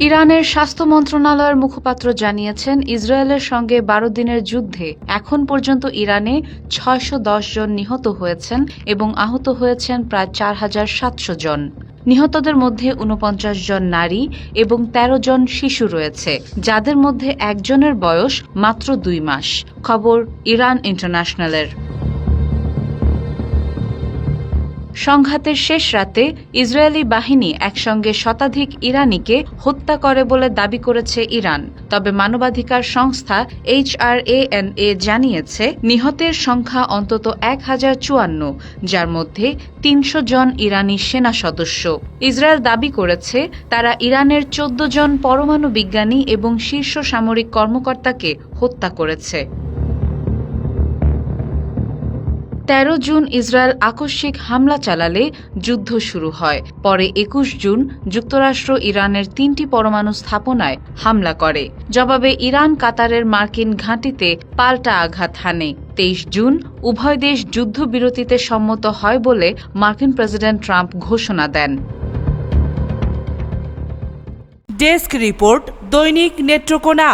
ইরানের স্বাস্থ্য মন্ত্রণালয়ের মুখপাত্র জানিয়েছেন, ইসরায়েলের সঙ্গে বারো দিনের যুদ্ধে এখন পর্যন্ত ইরানে ছয়শো দশ জন নিহত হয়েছেন এবং আহত হয়েছেন প্রায় চার হাজার সাতশো জন। নিহতদের মধ্যে উনপঞ্চাশ জন নারী এবং ১৩ জন শিশু রয়েছে, যাদের মধ্যে একজনের বয়স মাত্র দুই মাস। খবর ইরান ইন্টারন্যাশনালের। সংঘাতের শেষ রাতে ইসরায়েলি বাহিনী একসঙ্গে শতাধিক ইরানিকে হত্যা করে বলে দাবি করেছে ইরান। তবে মানবাধিকার সংস্থা এইচআরএএনএ জানিয়েছে, নিহতের সংখ্যা অন্তত এক হাজার চুয়ান্ন, যার মধ্যে তিনশো জন ইরানি সেনা সদস্য। ইসরায়েল দাবি করেছে, তারা ইরানের চোদ্দ জন পরমাণু বিজ্ঞানী এবং শীর্ষ সামরিক কর্মকর্তাকে হত্যা করেছে। তেরো জুন ইসরায়েল আকস্মিক হামলা চালালে যুদ্ধ শুরু হয়। পরে একুশ জুন যুক্তরাষ্ট্র ইরানের তিনটি পরমাণু স্থাপনায় হামলা করে। জবাবে ইরান কাতারের মার্কিন ঘাঁটিতে পাল্টা আঘাত হানে। তেইশ জুন উভয় দেশ যুদ্ধবিরতিতে সম্মত হয় বলে মার্কিন প্রেসিডেন্ট ট্রাম্প ঘোষণা দেন। ডেস্ক রিপোর্ট দৈনিক নেত্রকোনা।